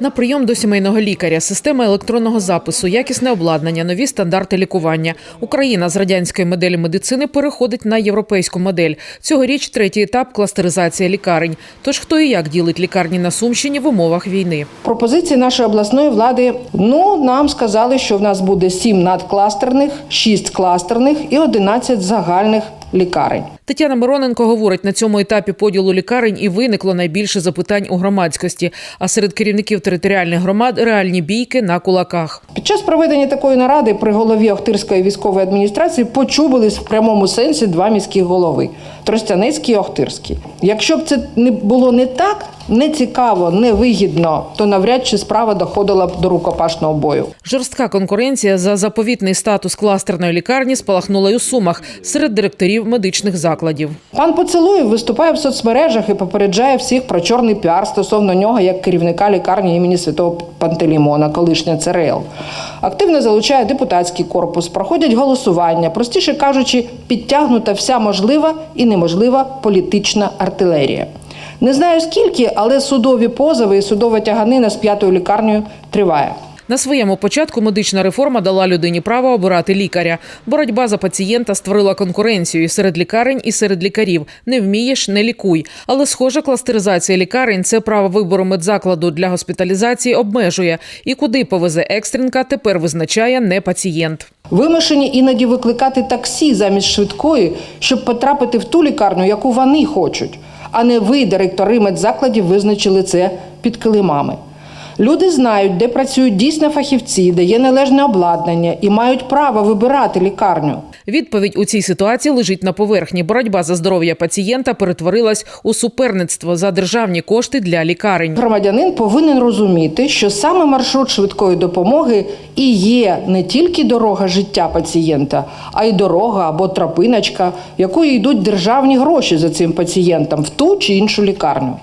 На прийом до сімейного лікаря, система електронного запису, якісне обладнання, нові стандарти лікування. Україна з радянської моделі медицини переходить на європейську модель. Цьогоріч третій етап кластеризація лікарень. Тож хто і як ділить лікарні на Сумщині в умовах війни? Пропозиції нашої обласної влади. Ну, нам сказали, що в нас буде 7 надкластерних, 6 кластерних і 11 загальних лікарень. Тетяна Мироненко говорить, на цьому етапі поділу лікарень і виникло найбільше запитань у громадськості. А серед керівників територіальних громад реальні бійки на кулаках. Під час проведення такої наради при голові Охтирської військової адміністрації почубились в прямому сенсі два міські голови Тростянецький і Охтирський. Якщо б це не було не так, не цікаво, не вигідно, то навряд чи справа доходила б до рукопашного бою. Жорстка конкуренція за заповітний статус кластерної лікарні спалахнула й у сумах серед директорів медичних закладів. Пан Поцелуєв виступає в соцмережах і попереджає всіх про чорний піар стосовно нього як керівника лікарні імені Святого Пантелеймона, колишня ЦРЛ. Активно залучає депутатський корпус, проходять голосування, простіше кажучи, підтягнута вся можлива і неможлива політична артилерія. Не знаю скільки, але судові позови і судова тяганина з п'ятою лікарнею триває. На своєму початку медична реформа дала людині право обирати лікаря. Боротьба за пацієнта створила конкуренцію серед лікарень, і серед лікарів. Не вмієш, не лікуй. Але схоже, кластеризація лікарень це право вибору медзакладу для госпіталізації обмежує. І куди повезе екстренка, тепер визначає не пацієнт. Вимушені іноді викликати таксі замість швидкої, щоб потрапити в ту лікарню, яку вони хочуть, а не ви, директори медзакладів, визначили це під килимами. Люди знають, де працюють дійсно фахівці, де є належне обладнання і мають право вибирати лікарню. Відповідь у цій ситуації лежить на поверхні. Боротьба за здоров'я пацієнта перетворилась у суперництво за державні кошти для лікарень. Громадянин повинен розуміти, що саме маршрут швидкої допомоги і є не тільки дорога життя пацієнта, а й дорога або тропиночка, якою йдуть державні гроші за цим пацієнтом в ту чи іншу лікарню.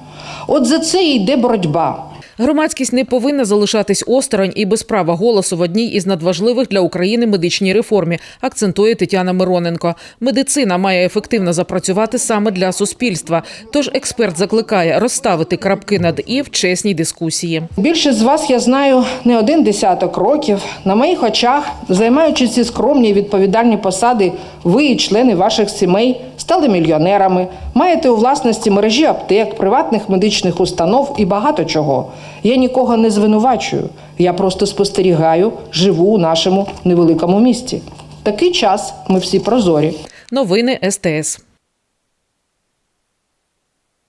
От за це і йде боротьба. Громадськість не повинна залишатись осторонь і без права голосу в одній із надважливих для України медичній реформі, акцентує Тетяна Мироненко. Медицина має ефективно запрацювати саме для суспільства. Тож експерт закликає розставити крапки над і в чесній дискусії. Більшість з вас я знаю не один десяток років. На моїх очах, займаючи ці скромні відповідальні посади, ви і члени ваших сімей стали мільйонерами, маєте у власності мережі аптек, приватних медичних установ і багато чого. Я нікого не звинувачую. Я просто спостерігаю, живу у нашому невеликому місті. Такий час ми всі прозорі. Новини СТС.